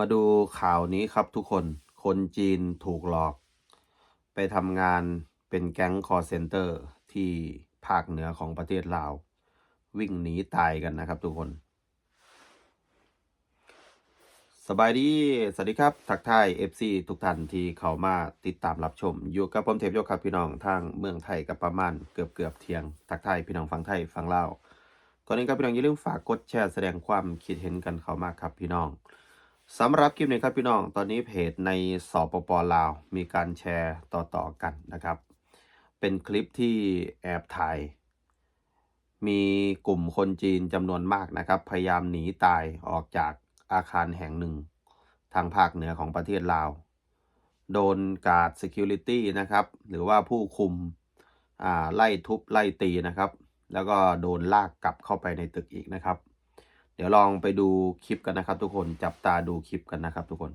มาดูข่าวนี้ครับทุกคน คนจีนถูกหลอก ไปทำงานเป็นแก๊งคอร์เซนเตอร์ที่ภาคเหนือของประเทศลาว วิ่งหนีตายกันนะครับทุกคน สบายดี สวัสดีครับ ทักทาย FC ทุกท่านที่เข้ามาติดตามรับชม อยู่กับผมเทพโยกครับพี่น้องทางเมืองไทยกับประมาณเกือบเกือบเที่ยง ทักทายพี่น้องฟังไทยฟังลาวก่อนนี้ครับพี่น้องอย่าลืมฝากกดแชร์แสดงความคิดเห็นกันเข้ามาครับพี่น้อง สำหรับคลิปนี้ครับพี่น้อง ตอนนี้เพจในสปปลาว มีการแชร์ต่อๆกันนะครับ เป็นคลิปที่แอบถ่าย มีกลุ่มคนจีนจำนวนมากนะครับ พยายามหนีตายออกจากอาคารแห่งหนึ่ง ทางภาคเหนือของประเทศลาว โดนการ์ด Security นะครับ หรือว่าผู้คุมไล่ทุบไล่ตีนะครับ แล้วก็โดนลากกลับเข้าไปในตึกอีกนะครับ เดี๋ยวลองไปดูคลิปกันนะครับ ทุกคนจับตาดูคลิปกันนะครับ ทุกคน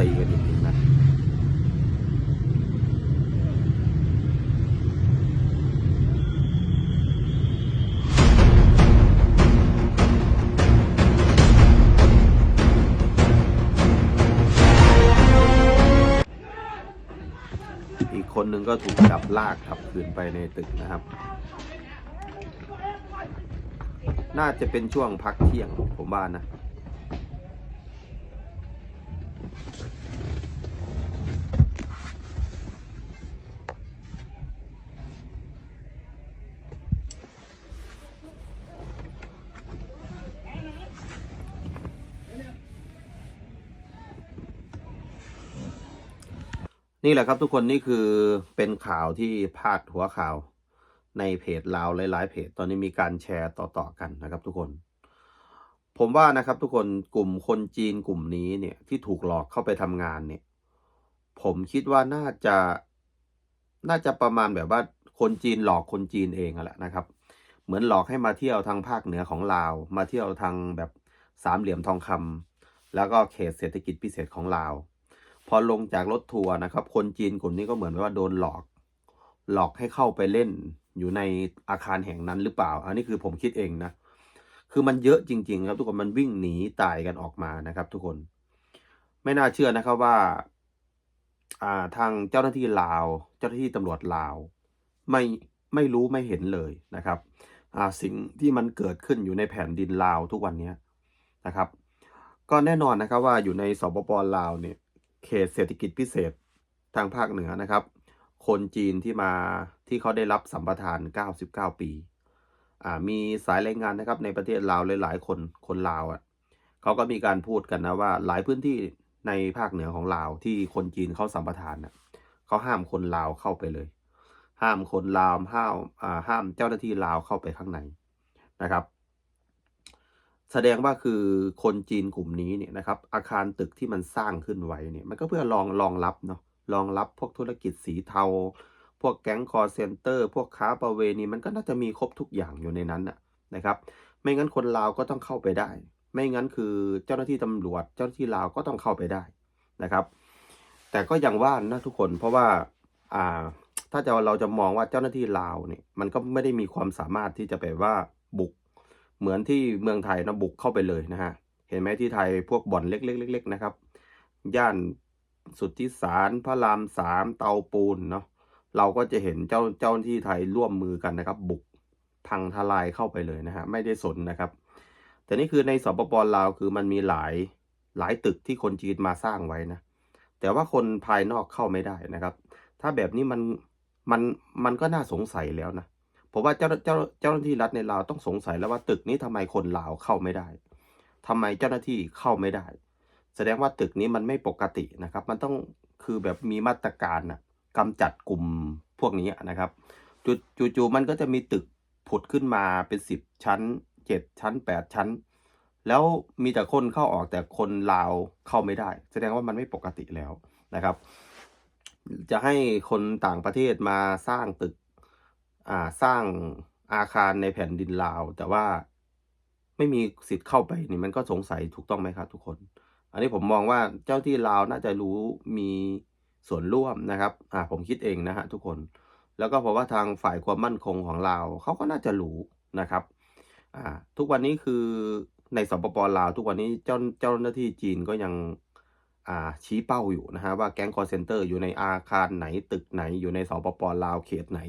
ตีกันจริงๆนะอีกคนหนึ่งก็ถูกจับลากขับขืนไปในตึกนะครับ น่าจะเป็นช่วงพักเที่ยงผมว่านะ นี่แหละครับทุกคนนี่คือเป็นข่าวที่พาดหัวข่าวในเพจลาวหลายๆเพจ ตอนนี้มีการแชร์ต่อๆกันนะครับ ทุกคน ผมว่านะครับ ทุกคนกลุ่มคนจีนกลุ่มนี้เนี่ยที่ถูกหลอกเข้าไปทำงานเนี่ย ผมคิดว่าน่าจะน่าจะประมาณแบบว่าคนจีนหลอกคนจีนเองอะแหละนะครับ เหมือนหลอกให้มาเที่ยวทางภาคเหนือของลาว มาเที่ยวทางแบบสามเหลี่ยมทองคำแล้วก็เขตเศรษฐกิจพิเศษของลาว พอลงจากรถทัวร์นะครับ คนจีนกลุ่มนี้ก็เหมือนว่าโดนหลอก หลอกให้เข้าไปเล่นอยู่ในอาคารแห่งนั้นหรือเปล่า อันนี้คือผมคิดเองนะ คือมันเยอะจริง ๆ ครับทุกคนมันวิ่งหนีตายกันออกมานะครับ ทุกคน ไม่น่าเชื่อนะครับว่าอ่าทางเจ้าหน้าที่ลาว เจ้าหน้าที่ตำรวจลาว ไม่ไม่รู้ไม่เห็นเลยนะครับอ่าสิ่งที่มันเกิดขึ้นอยู่ในแผ่นดินลาวทุกวันนี้นะครับ ก็แน่นอนนะครับว่าอยู่ในสปปลาวเนี่ย เขตเศรษฐกิจพิเศษทางภาคเหนือนะครับ คนจีนที่มาที่เขาได้รับสัมปทาน 99 ปีอ่ามีสายรายงานนะครับในประเทศลาวหลายๆคนคนลาวอะเขาก็มีการพูดกันนะว่าหลายพื้นที่ในภาคเหนือของลาวที่คนจีนเขาสัมปทานน่ะเขาห้ามคนลาวเข้าไปเลย ห้ามคนลาวห้ามอ่าห้ามเจ้าหน้าที่ลาวเข้าไปข้างในนะครับ แสดงว่าคือคนจีนกลุ่มนี้เนี่ยนะครับ อาคารตึกที่มันสร้างขึ้นไว้เนี่ย มันก็เพื่อรองรองรับเนาะรองรับพวกธุรกิจสีเทา พวกแก๊งคอร์เซนเตอร์ พวกค้าประเวณีมันก็น่าจะมีครบทุกอย่างอยู่ในนั้นนะนะครับ ไม่งั้นคนลาวก็ต้องเข้าไปได้ ไม่งั้นคือเจ้าหน้าที่ตำรวจ เจ้าหน้าที่ลาวก็ต้องเข้าไปได้นะครับ แต่ก็ย่างว่านะทุกคนเพราะว่าอ่าถ้าจะเราจะมองว่าเจ้าหน้าที่ลาวเนี่ยมันก็ไม่ได้มีความสามารถที่จะแบบว่าบุก เหมือนที่เมืองไทยนะบุกเข้าไปเลยนะฮะ เห็นไหมที่ไทยพวกบ่อนเล็กๆๆนะครับ ย่านสุทธิสารพระรามสามเตาปูนเนาะ เราก็จะเห็นเจ้าเจ้าหน้าที่ไทยร่วมมือกันนะครับ บุกพังทลายเข้าไปเลยนะฮะ ไม่ได้สนนะครับ แต่นี่คือในสปปลาวคือมันมีหลายหลายตึกที่คนจีนมาสร้างไว้นะ แต่ว่าคนภายนอกเข้าไม่ได้นะครับ ถ้าแบบนี้มันมันมันก็น่าสงสัยแล้วนะ ผมว่าเจ้าเจ้าเจ้าหน้าที่รัฐในลาวต้องสงสัยแล้วว่าตึกนี้ทำไมคนลาวเข้าไม่ได้ทำไมเจ้าหน้าที่เข้าไม่ได้ แสดงว่าตึกนี้มันไม่ปกตินะครับ มันต้องคือแบบมีมาตรการนะกำจัดกลุ่มพวกนี้นะครับจูจู่ๆมันก็จะมีตึกผุดขึ้นมาเป็นสิบชั้นเจ็ดชั้นแปดชั้น แล้วมีแต่คนเข้าออกแต่คนลาวเข้าไม่ได้ แสดงว่ามันไม่ปกติแล้วนะครับ จะให้คนต่างประเทศมาสร้างตึก สร้างอาคารในแผ่นดินลาว แต่ว่าไม่มีสิทธิ์เข้าไปนี่มันก็สงสัยถูกต้องไหมครับ ทุกคน อันนี้ผมมองว่าเจ้าที่ลาวน่าจะรู้มีส่วนร่วมนะครับ อ่าผมคิดเองนะฮะทุกคน แล้วก็เพราะว่าทางฝ่ายความมั่นคงของลาวเขาก็น่าจะรู้นะครับ อ่า ทุกวันนี้คือในสปปลาว ทุกวันนี้เจ้าเจ้าหน้าที่จีนก็ยังอ่าชี้เป้าอยู่นะฮะว่าแก๊งคอร์เซนเตอร์อยู่ในอาคารไหนตึกไหนอยู่ในสปปลาวเขตไหน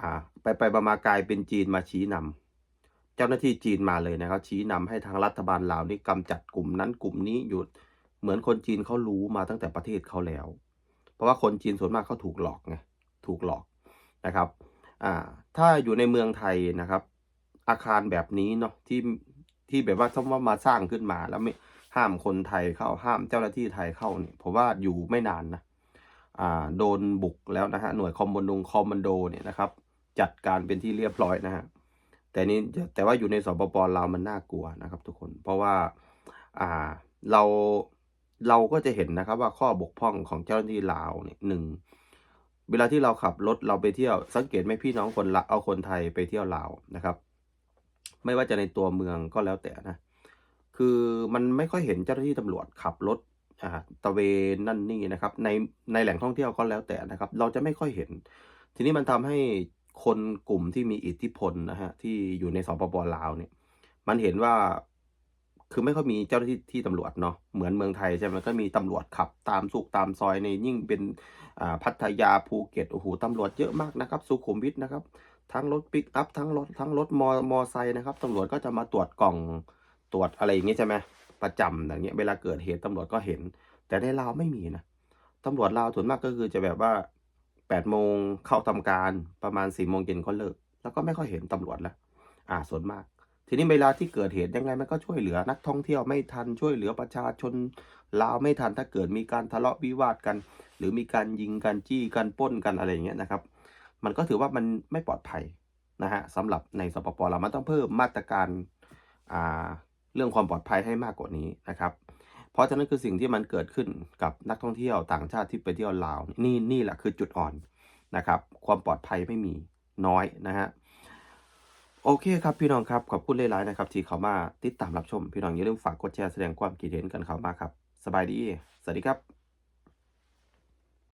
อ่า ไปไปมามากลายเป็นจีนมาชี้นำเจ้าหน้าที่จีนมาเลยนะครับ ชี้นำให้ทางรัฐบาลลาวนี่กำจัดกลุ่มนั้นกลุ่มนี้อยู่เหมือนคนจีนเขารู้มาตั้งแต่ประเทศเขาแล้ว เพราะว่าคนจีนส่วนมากเขาถูกหลอกไงถูกหลอกนะครับอ่าถ้าอยู่ในเมืองไทยนะครับ อาคารแบบนี้เนาะที่ที่แบบว่าต้องว่ามาสร้างขึ้นมาแล้วไม่ห้ามคนไทยเข้าห้ามเจ้าหน้าที่ไทยเข้าเนี่ยผมว่าอยู่ไม่นานนะอ่าโดนบุกแล้วนะฮะหน่วยคอมบนดงคอมมานโดเนี่ยนะครับ จัดการเป็นที่เรียบร้อยนะฮะแต่นี้แต่ว่าอยู่ในสปปลาวมันน่ากลัวนะครับ ทุกคนเพราะว่าอ่าเราเราก็จะเห็นนะครับว่าข้อบกพร่องของเจ้าหน้าที่ลาวเนี่ยหนึ่งเวลาที่เราขับรถเราไปเที่ยวสังเกตไหมพี่น้องคนละเอาคนไทยไปเที่ยวลาวนะครับ ไม่ว่าจะในตัวเมืองก็แล้วแต่นะคือมันไม่ค่อยเห็นเจ้าหน้าที่ตำรวจขับรถอ่าตะเวนนั่นนี่นะครับ ในในแหล่งท่องเที่ยวก็แล้วแต่นะครับ เราจะไม่ค่อยเห็น ทีนี้มันทำให้ คนกลุ่มที่มีอิทธิพลนะฮะที่อยู่ในสปปลาวเนี่ย มันเห็นว่าคือไม่ค่อยมีเจ้าหน้าที่ที่ตำรวจเนาะเหมือนเมืองไทยใช่ไหมก็มีตำรวจขับตามสุกตามซอยในยิ่งเป็นอ่าพัทยาภูเก็ตโอ้โหตำรวจเยอะมากนะครับ สุขุมวิทนะครับ ทั้งรถปิกอัพทั้งรถทั้งรถมอมอไซค์นะครับตำรวจก็จะมาตรวจกล่องตรวจอะไรอย่างเงี้ยใช่ไหมประจำอย่างเงี้ยเวลาเกิดเหตุตำรวจก็เห็น แต่ในลาวไม่มีนะตำรวจลาวส่วนมากก็คือจะแบบว่า แปดโมงเข้าทำการประมาณสี่โมงเย็นก็เลิก แล้วก็ไม่ค่อยเห็นตำรวจแล้วอ่าส่วนมาก ทีนี้เวลาที่เกิดเหตุยังไงมันก็ช่วยเหลือนักท่องเที่ยวไม่ทันช่วยเหลือประชาชนลาวไม่ทันถ้าเกิดมีการทะเลาะวิวาทกัน หรือมีการยิงกันจี้กันป้นกันอะไรอย่างเงี้ยนะครับ มันก็ถือว่ามันไม่ปลอดภัยนะฮะสำหรับในสปปลาวมันต้องเพิ่มมาตรการอ่าเรื่องความปลอดภัยให้มากกว่านี้นะครับ เพราะฉะนั้นคือสิ่งที่มันเกิดขึ้นกับนักท่องเที่ยวต่างชาติที่ไปเที่ยวลาว นี่นี่แหละคือจุดอ่อนนะครับ ความปลอดภัยไม่มีน้อยนะฮะโอเคครับพี่น้องครับ ขอบคุณเลายนะครับ ที่เขามาติดตามรับชม พี่น้องอย่าลืมฝากกดแชร์แสดงความคิดเห็นกันเขามาครับ สบายดี สวัสดีครับ